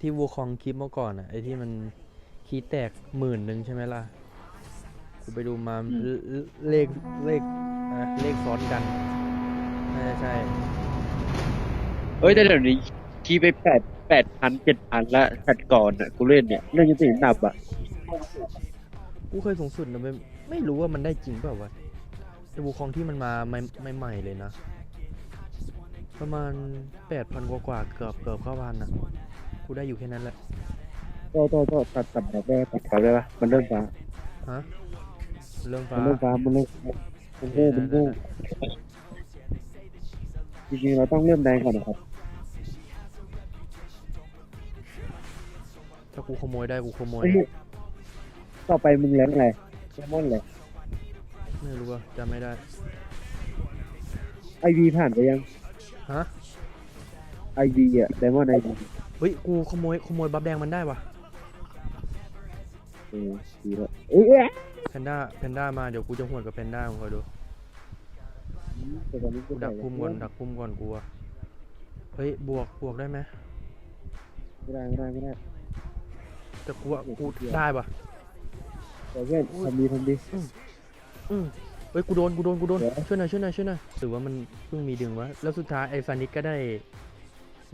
ที่วัวคองคลิปเมื่อก่อนอะไอ้ที่มันคีย์แตกหมื่นหนึ่งใช่ไหมล่ะกูไปดูมาเลเลขเลขอะเลขซ้อนกันน่าจะใช่เอ้ยแต่เดี๋ยวนี้คีย์ไปแปดแปดพันเจ็ดพันละแพทก่อนอะกูเล่นเนี่ยเล่นจนถึงหนับอะกูเคยสูงสุดนะไม่ไม่รู้ว่ามันได้จริงเปล่าวะไอ้วัวคองที่มันมาใหม่ใหม่ๆเลยนะ ประมาณแปดพันกว่าๆเกือบเกือบเข้าพันนะ กูได้อยู่แค่นั้นแหละโตโตโตตัดตัดแบบได้ตัดเขาได้ปะมันเริ่มฟ้าฮะ เรื่องมัฟ้านเริ่มฟ้ามันเริ่มฟ้ามันเริ่มมันเริ่มจริงๆเราต้องเริ่มแดงก่อนนะครับถ้ากูขโมยได้กูขโมยเอ้ยต่อไปมึงแรงอะไรแซลมอนเลยไม่รู้ว่าจำไม่ได้ ไอวีผ่านไปยัง ฮะ ไอวีอะไดมอนไอวีเฮ้ยกูขโมยขโมยบัฟแดงมันได้วะเออดีแล้วเอ้ยเอ้ยแพนด้าแพนด้ามาเดี๋ยวกูจะหวดกับแพนด้ามึงคอยดูแต่ตอนนี้กูดักพุ่มก่อนดักพุ่มก่อนกูอะเฮ้ยบวกบวกได้ไหมไม่ได้ไม่ได้ไม่ได้แต่กูอะกูได้ปะแต่เพื่อนทำดีทำดี อืมเฮ้ยกูโดนกูโดนกูโดนเดี๋ยว ช่วยหน่อยช่วยหน่อยช่วยหน่อยหรือว่ามันเพิ่งมีดึงวะแล้วสุดท้ายไอ้ฟานิกก็ได้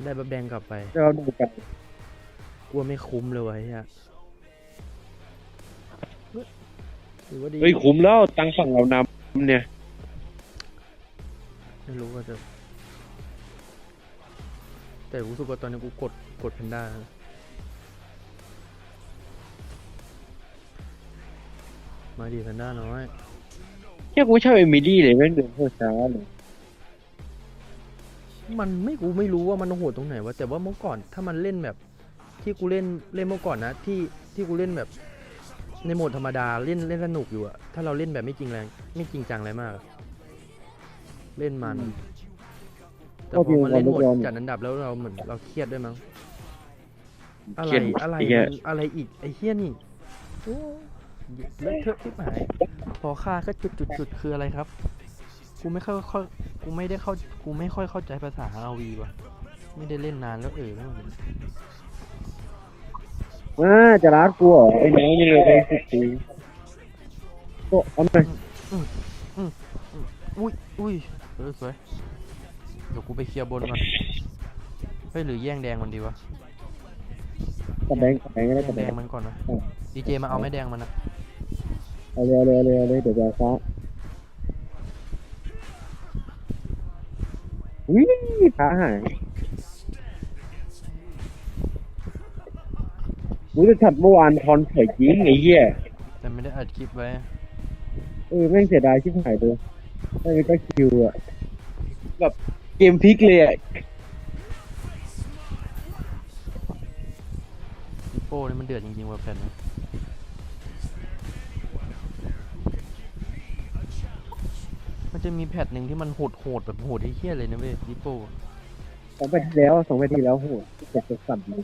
ได้บัฟแดงกลับไปเราดูกันกูว่าไม่คุ้มเลยวะไอ้เฮียหรือว่าดีเฮ้ยคุ้มแล้วตังค์ฝั่งเรานำเนี่ย ไม่รู้ว่าจะ แต่รู้สึกว่าตอนนี้กูกดกดแพนด้านะมาดีแพนด้าน้อยแค่กูชอบเอมิลี่เลยแม่งเดินโคตรช้าเลย มันไม่กูไม่รู้ว่ามันโหดตรงไหนวะแต่ว่าเมื่อก่อนถ้ามันเล่นแบบที่กูเล่นเล่นเมื่อก่อนนะที่ที่กูเล่นแบบในโหมดธรรมดาเล่นเล่นสนุกอยู่อะถ้าเราเล่นแบบไม่จริงแรงไม่จริงจังอะไรมากอะเล่นมัน แต่พอมาเล่นโหมดจัดอันดับแล้วเราเหมือนเราเครียดด้วยมั้งอะไรเครียดอะไรไอ้เหี้ยมันอะไรอีกไอ้เฮี้ยนี่โอ้เลอะเทอะที่หายพอค่าก็จุดจุดจุดคืออะไรครับ กูไม่เข้าเข้ากูไม่ได้เข้ากูไม่ค่อยเข้าใจภาษาอาวีว่ะ ไม่ได้เล่นนานแล้วเออไม่เหมือนอ่าจะรักกูเหรอไอ้น้องนี่เลยไปสิบปีโตเอาหน่อยอุ้ยอุ้ยเออสวยเดี๋ยวกูไปเคลียร์บนก่อนเฮ้ยหรือแย่งแดงมันดีวะกับแดงกับแดงก็ได้แย่กับงแดแดงงมันก่อนนะอืมดีเจมาเอาแม่แดงมันนะเอาเลยเอาเลยเอาเลยเอาเลยเดี๋ยวจะเอาฟ้า อุ้ยฟ้าหายมึงจะถัดเมื่อวานทอนเผยยิงไอ้เหี้ยแต่ไม่ได้อัดคลิปไว้ เออแม่งเสียดายชิบหายเลยไม่งก็คิวอะแบบเกมพลิกเลยอะดิโป้นี่มันเดือดจริงๆว่ะแผ่นนี้มั จะมีแพทหนึ่งที่มันโหดโหดๆแบบโหดไอ้เหี้ยเลยนะเว้ยดิโป้สองไปที่แล้วสองไปที่แล้วโหเจ็บสั่นเลย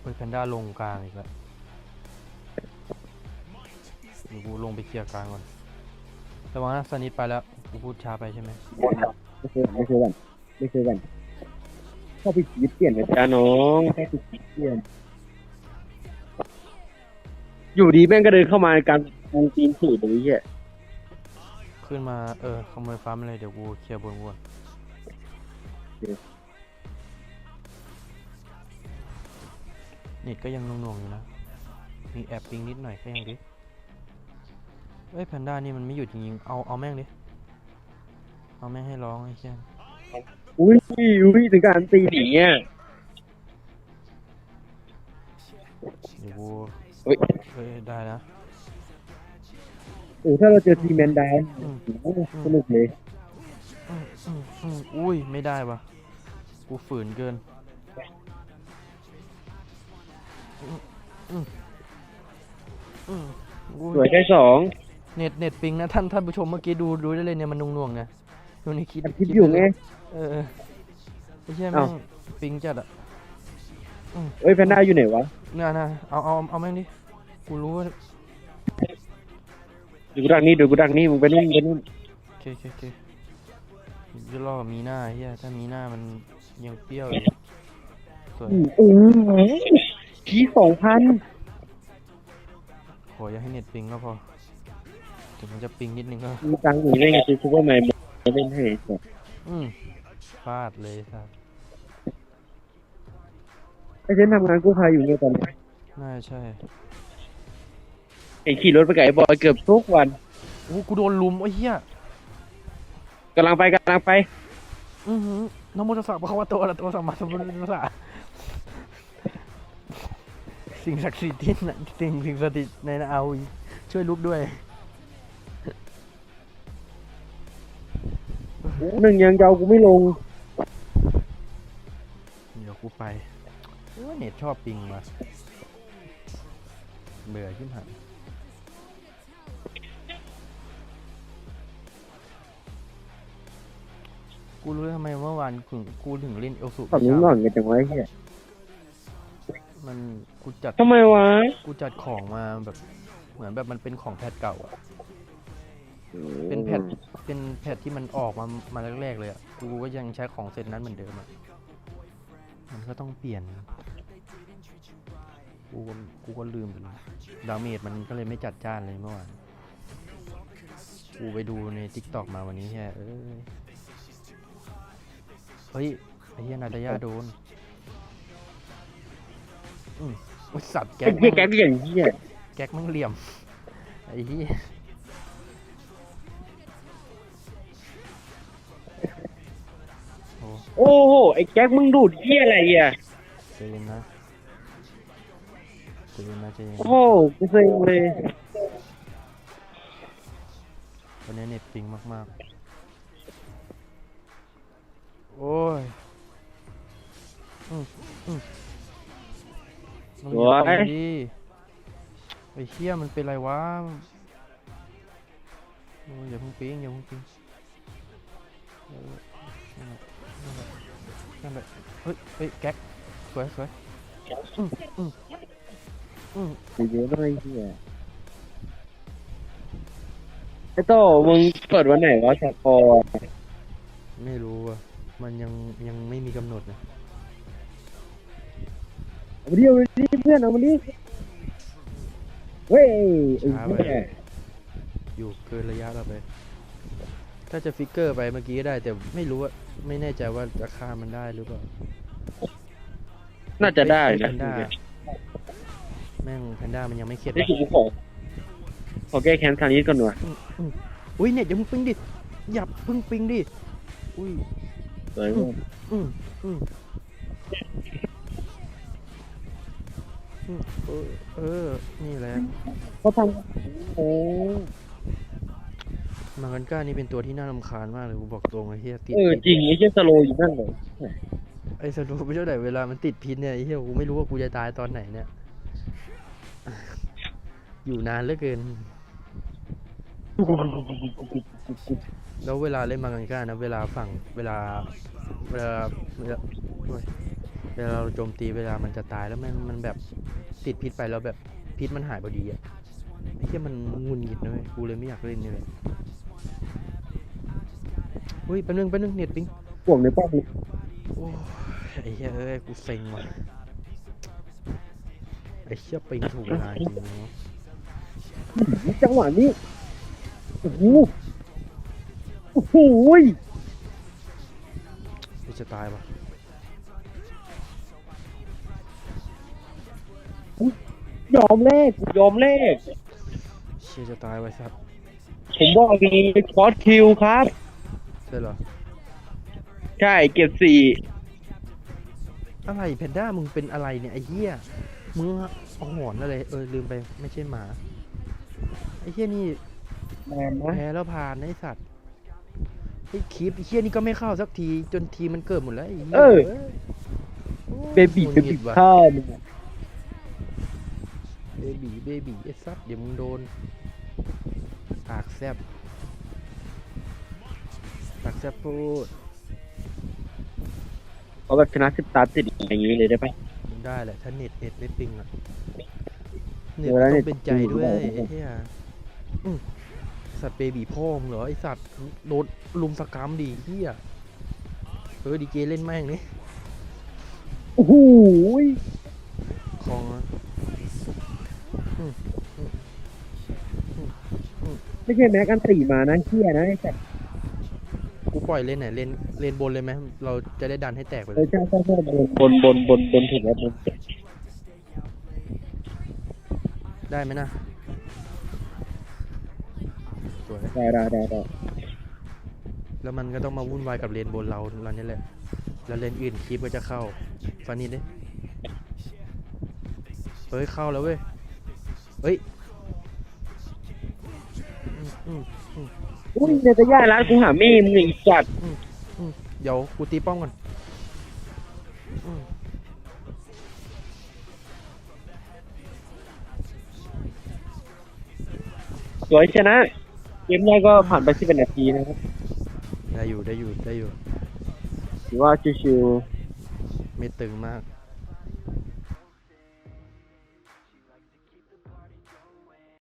เฮ้ยแพนด้าลงกลางอีกแล้วเดี๋ยวกูลงไปเคลียร์กลางก่อนระวังนะสนิทไปแล้วกูพูดช้าไปใช่ไหมไม่เคยไม่เคยกันไม่เคยกันชอบไปชีวิตเปลี่ยนไปจ้าน้องชอบไปชีวิตเปลี่ยนอยู่ดีแม่งก็เดินเข้ามาในการ วงจีนสูดอย่างนี้อะขึ้นมาเออขโมยฟ้ามาเลยเดี๋ยวกูเคลียร์บนกูก่อนเน็ตก็ยังหน่วงๆอยู่นะ มีแอบปิงนิดหน่อยก็ยังดิเอ้ยแพนด้านี่มันไม่หยุดจริงๆเอาเอาแม่งดิ เอาแม่งให้ร้องไอ้เชี่ยอุ้ยอุ้ยถึงการตีหนีอะเดี๋ยวกูเฮ้ยเฮ้ยได้นะ โอ้ถ้าเราเจอทีมแมนดาวน์อืมโอ้โหสนุกเลยอืมอืมอืมอุ้ยไม่ได้วะกูฝืนเกินอืมอืมอืมอุ้ยสวยแค่สองเน็ตเน็ตปิงนะท่านท่านผู้ชมเมื่อกี้ดูดูได้เลยเนี่ยมันนุ่งๆไงดูในคลิปอัดคลิปอยู่ไงเออเออไม่ใช่แม่เอ้างปิงจัดอะเอ้ยแพนด้าอยู่ไหนวะเนี่ยนะเอาเอาเอาแม่งดิกูรู้ว่า ดูกูดังนี่ดูกูดังนี่มึงไปนู่นไปนู่นโอเคโอเคโอเคจะรอมีหน้าเฮียถ้ามีหน้ามันยังเปรี้ยวอยู่สวยโอ้โหคีสองพันขออย่าให้เน็ตปิงก็พอถึงมันจะปิงนิดนึงก็มีตังค์อยู่ได้ไงซื้อซูเปอร์แมนมาเล่นให้เนี่ยอืมฟาดเลยครับไอ้เช่นทำงานกู้ภัยอยู่เนี่ยตอนนี้น่าใช่ เห็นขี่รถไปกับไอ้บอยเกือบทุกวันโอ้กูโดนลุมไอ้เหี้ยกำลังไปกำลังไปอือหือน้องโมตัสสะพระคัมภโตอะระโตสัมมาสัมพุทธัสสะสิ่งศักดิ์สิทธิ์ที่ไหนสิ่งสิ่งศักดิ์สิทธิ์ในนาเอาช่วยลุกด้วยหนึ่งยังเยากูไม่ลง เดี๋ยวกูไปโอ้ยเน็ตชอบปิงว่ะเบื่อขึ้นหัน กูรู้แล้วทำไมเมื่อวานถึงกูถึงเล่นเอลสุฝั่งนู้นหน่อยกันจังไวะไอ้เฮียมันกูจัดทำไมวะกูจัดของมาแบบ เหมือนแบบมันเป็นของแพทเก่าอะ เป็นแพทเป็นแพทที่มันออกมามาแรกๆเลยอะ กูก็ยังใช้ของเซตนั้นเหมือนเดิมอะ มันก็ต้องเปลี่ยน กูก็กูก็ลืมไปเลยดาเมจมันก็เลยไม่จัดจ้านเลยเมื่อวาน กูไปดูในทิกตอกมาวันนี้แค่เอ้ย เฮ้ยไอ้เหี้ยนาตาย่าโดนอืมโอ้ยสัตว์แก๊ไอ้กเฮียแม่งแก๊กอย่างเฮียแก๊กมันเหลี่ยมไอ้เหี้ยโอ้โอ้โหไอ้แก๊กมึงดูดเฮียอะไรอะใจเย็นนะใจเย็นนะใจเย็นโอ้โหกูเซ็งเลยวันนี้เน็ตปิงมากๆ โอ้ยอืมอืมลงโอ้อย่ายต่อยดิไอ้เหี้ยมันเป็นไรวะโอ้ยอย่าเพิ่งปิงอย่าเพิ่งปิงเออนั่นแหละนั่นแหละนั่นแหละเฮ้ยเฮ้ยแก๊กสวยสวยอืมอืมอืมกูเยอะหน่อยเฮียไอ้โตมึงเปิดวันไหนวะสกอร์ไม่รู้อะ มันยังยังไม่มีกำหนดนะเอามาดิเอามาดิเพื่อนเอามาดิเฮ้ยไอ้เฮียอยู่เกินระยะเราไป ถ้าจะฟิกเกอร์ไปเมื่อกี้ก็ได้ แต่ไม่รู้ว่าไม่แน่ใจว่าราคามันได้หรือเปล่าน่าจะได้แพนะนด้าแม่งแพนด้ามันยังไม่เข็ดนี่คือกูขอขอแก้แค้นทางนี้ก่อนว่ะอุ้ยเนี่ยอย่าเพิ่งปิงดิอย่าเพิ่งปิงดิอุ้ย สวยมากอืมอืมอืมเออเออ นี่แหละเขาทำโอ้มังกันก้านี่เป็นตัวที่น่ารำคาญมากเลยกูบอกตรงไอ้เฮียติดเออจริงไอ้เชี่ยสโลอยู่นั่นเลยไอ้สนุกไม่เท่าไหร่เวลามันติดพิษเนี่ยไอ้เฮียกูไม่รู้ว่ากูจะตายตอนไหนเนี่ย อยู่นานเหลือเกิน แล้วเวลาเล่นมังกันก้านะเวลาฝั่งเวลาเวลาเวลาโอ้ยเวลาเราโจมตีเวลามันจะตายแล้วมันมันแบบติดพิษไปแล้วแบบพิษมันหายพอดีอะไอ้เหี้ยมันงุนงิดนะเว้ยกูเลยไม่อยากเล่นนี่เลยอุ้ยแป๊บนึงแป๊บนึงเน็ตปิงพวกในป้อมโอ้ยไอ้เหี้ยเอ้ยกูเซ็งว่ะไอ้เหี้ยปิงถูกเวลาจริงเนาะจังหวะนี้ โอ้โหโอ้โหยกูจะตายว่ะยอมแลกยอมแลกเชี่ยจะตายไว้สัตว์ผมบอกมีคอสคิวครับ ใช่เหรอ ใช่เก็บสี่อะไรแพนด้ามึงเป็นอะไรเนี่ยไอ้เหี้ยมึงเอาหอนอะไรเออลืมไปไม่ใช่หมาไอ้เหี้ยนี่ แมนนะแพ้แล้วผ่านนะไอ้สัตว์ไอ้คลิปไอ้เหี้ยนี่ก็ไม่เข้าสักทีจนทีมันเกิดหมดแล้วไอ้เหี้ยเอออ้ยโอ้ยเบบี้หงุเบดหงิบี้ดว่ะ ข้ามึงอะเบบีเบบีไอ้สัตว์เดี๋ยวมึงโดนปากแซบปากแซบพูดเขาแบบชนะสิบตาติดอย่างนี้เลยได้ปะได้แหละถ้าเน็ตเน็ตไม่ปิงอะเน็ตเออแล้วต้เน็องตเป็นใจด้วยปิงไม่ได้ไอ้เหี้ยอืม สัตว์เบบีพ่อมึงเหรอไอสัตว์โดนลุมสกรรมดีเฮียเออดีเจเล่นแม่งนี่โอ้โหคลองนะไม่ใช่แม็กอันตีมานะเฮียนะไอ้สัตว์กูปล่อยเล่นไหนเล่นเล่นบนเลยไหมเราจะได้ดันให้แตกไปเอเลอยใช่ใช่ใช่บนบนบนบนถึงแล้วบนได้ไหมนะสวย ได้ได้ได้ได้แล้วมันก็ต้องมาวุ่นวายกับเลนบนเราเราเนี่ยแหละ แล้วเลนอื่นคลิปก็จะเข้าฟันนี่ดิเฮ้ยเข้าแล้วเว้ย เฮ้ยอืมอืมอุ้ยเนตย่าร้านกูหาแม่มึงไอ้สัตว์อืมเดี๋ยวกูตีป้องก่อนอืมสวยชนะ เกมแรกก็ผ่านไปสิบนาทีนะครับได้อยู่ได้อยู่ได้อยู่ถือว่าชิวไม่ตึงมากๆ